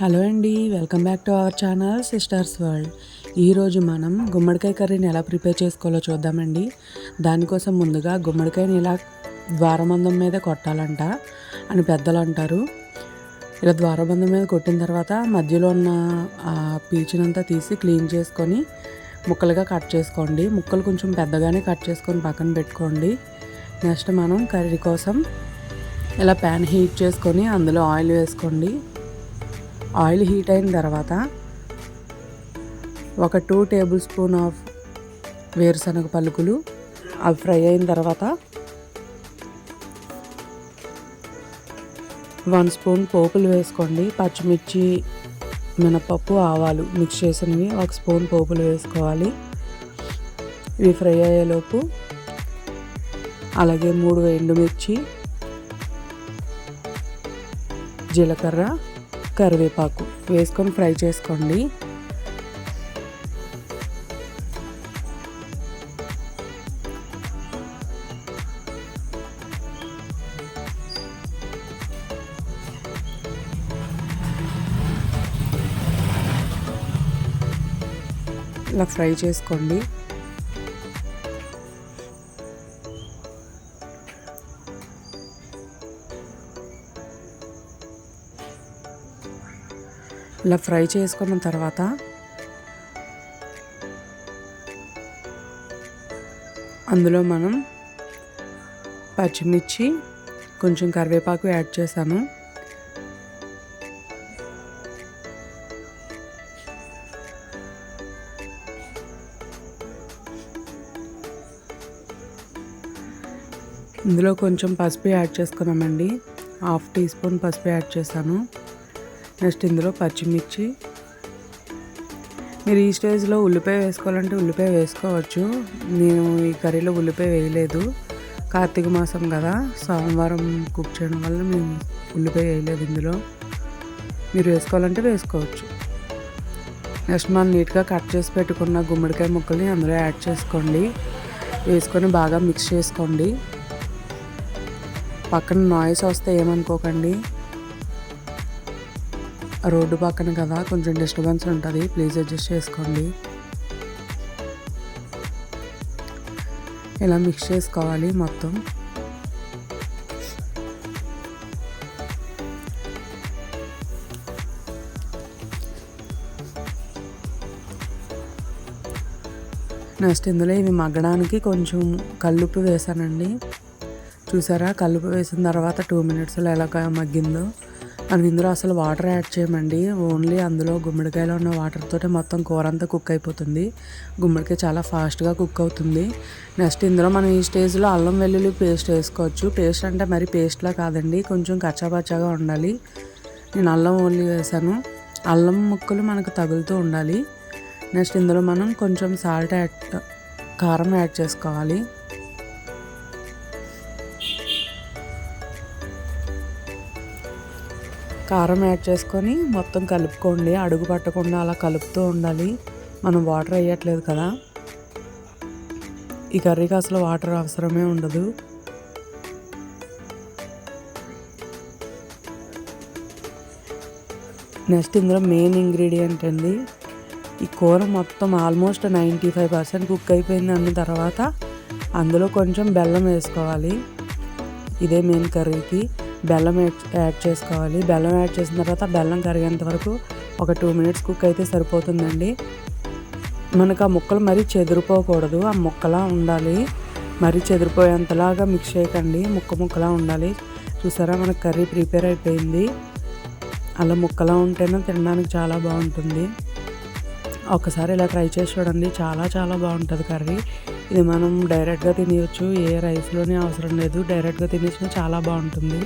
Hello అండి welcome back to our channel sisters world. ఈరోజు మనం గుమ్మడికాయ కర్రీని ఎలా ప్రిపేర్ చేసుకోవాలో చూద్దామండి. దానికోసం ముందుగా గుమ్మడికాయని ఇలా ద్వారబంధం మీద కొట్టాలంట అని పెద్దలు అంటారు. ఇలా ద్వారబంధం మీద కొట్టిన తర్వాత మధ్యలో ఉన్న ఆ పీచునంతా తీసి క్లీన్ చేసుకొని ముక్కలుగా కట్ చేసుకోండి. ముక్కలు కొంచెం పెద్దగానే కట్ చేసుకొని పక్కన పెట్టుకోండి. నెక్స్ట్ మనం కర్రీ కోసం ఇలా ప్యాన్ హీట్ చేసుకొని అందులో ఆయిల్ వేసుకోండి. ఆయిల్ హీట్ అయిన తర్వాత ఒక టూ టేబుల్ స్పూన్ ఆఫ్ వేరుశనగ పలుకులు అవి ఫ్రై అయిన తర్వాత వన్ స్పూన్ పోపులు వేసుకోండి. పచ్చిమిర్చి మినపప్పు ఆవాలు మిక్స్ చేసినవి ఒక స్పూన్ పోపులు వేసుకోవాలి. ఇవి ఫ్రై అయ్యేలోపు అలాగే మూడు ఎండుమిర్చి జీలకర్ర కరివేపాకు వేసుకొని ఫ్రై చేసుకోండి. ఇలా ఫ్రై చేసుకోండి. ఇలా ఫ్రై చేసుకున్న తర్వాత అందులో మనం పచ్చిమిర్చి కొంచెం కరివేపాకు యాడ్ చేసాము. ఇందులో కొంచెం పసుపు యాడ్ చేసుకున్నామండి. హాఫ్ టీ స్పూన్ పసుపు యాడ్ చేశాను నెక్స్ట్ ఇందులో పచ్చిమిర్చి. మీరు ఈ స్టేజ్లో ఉల్లిపాయ వేసుకోవాలంటే ఉల్లిపాయ వేసుకోవచ్చు. నేను ఈ కర్రీలో ఉల్లిపాయ వేయలేదు. కార్తీక మాసం కదా సోమవారం కుక్ చేయడం వల్ల మేము ఉల్లిపాయ వేయలేదు ఇందులో. మీరు వేసుకోవాలంటే వేసుకోవచ్చు. నెక్స్ట్ మనం నీట్గా కట్ చేసి పెట్టుకున్న గుమ్మడికాయ ముక్కల్ని అందులో యాడ్ చేసుకోండి. వేసుకొని బాగా మిక్స్ చేసుకోండి. పక్కన నాయిస్ వస్తే ఏమనుకోకండి. రోడ్డు పక్కన కదా కొంచెం డిస్టర్బెన్స్ ఉంటుంది. ప్లీజ్ అడ్జస్ట్ చేసుకోండి. ఇలా మిక్స్ చేసుకోవాలి మొత్తం. నెక్స్ట్ ఇందులో ఇవి మగ్గడానికి కొంచెం కల్లుప్పు వేసానండి. చూసారా? కల్లుప్పు వేసిన తర్వాత టూ మినిట్స్లో ఎలా మగ్గిందో. మనం ఇందులో అసలు వాటర్ యాడ్ చేయమండి. ఓన్లీ అందులో గుమ్మడికాయలో ఉన్న వాటర్తో మొత్తం కూర అంతా కుక్ అయిపోతుంది. గుమ్మడికాయ చాలా ఫాస్ట్గా కుక్ అవుతుంది. నెక్స్ట్ ఇందులో మనం ఈ స్టేజ్లో అల్లం వెల్లుల్లి పేస్ట్ వేసుకోవచ్చు. పేస్ట్ అంటే మరి పేస్ట్లా కాదండి కొంచెం కచ్చాపచ్చాగా ఉండాలి. నేను అల్లం ఓన్లీ వేసాను. అల్లం ముక్కలు మనకు తగులుతూ ఉండాలి. నెక్స్ట్ ఇందులో మనం కొంచెం సాల్ట్ యాడ్ కారం యాడ్ చేసుకోవాలి. కారం యాడ్ చేసుకొని మొత్తం కలుపుకోండి. అడుగు పట్టకుండా అలా కలుపుతూ ఉండాలి. మనం వాటర్ వేయట్లేదు కదా. ఈ కర్రీకి అసలు వాటర్ అవసరమే ఉండదు. నెక్స్ట్ ఇందులో మెయిన్ ఇంగ్రీడియంట్ అండి. ఈ కూర మొత్తం almost ninety five percent cook అయిపోయింది అన్న తర్వాత అందులో కొంచెం బెల్లం వేసుకోవాలి. ఇదే మెయిన్ కర్రీకి. బెల్లం యాడ్ చేసుకోవాలి. బెల్లం యాడ్ చేసిన తర్వాత బెల్లం కరిగేంత వరకు ఒక టూ మినిట్స్ కుక్ అయితే సరిపోతుందండి. మనకు ఆ ముక్కలు మరీ చెదిరిపోకూడదు. ఆ ముక్కలా ఉండాలి. మరీ చెదిరిపోయేంతలాగా మిక్స్ చేయకండి. ముక్క ముక్కలా ఉండాలి. చూసారా మనకు కర్రీ ప్రిపేర్ అయిపోయింది. అలా ముక్కలా ఉంటేనే తినడానికి చాలా బాగుంటుంది. ఒకసారి ఇలా ట్రై చేసి చూడండి. చాలా చాలా బాగుంటుంది కర్రీ. ఇది మనం డైరెక్ట్గా తినేయచ్చు. ఏ రైస్లోనే అవసరం లేదు. డైరెక్ట్గా తినేసిన చాలా బాగుంటుంది.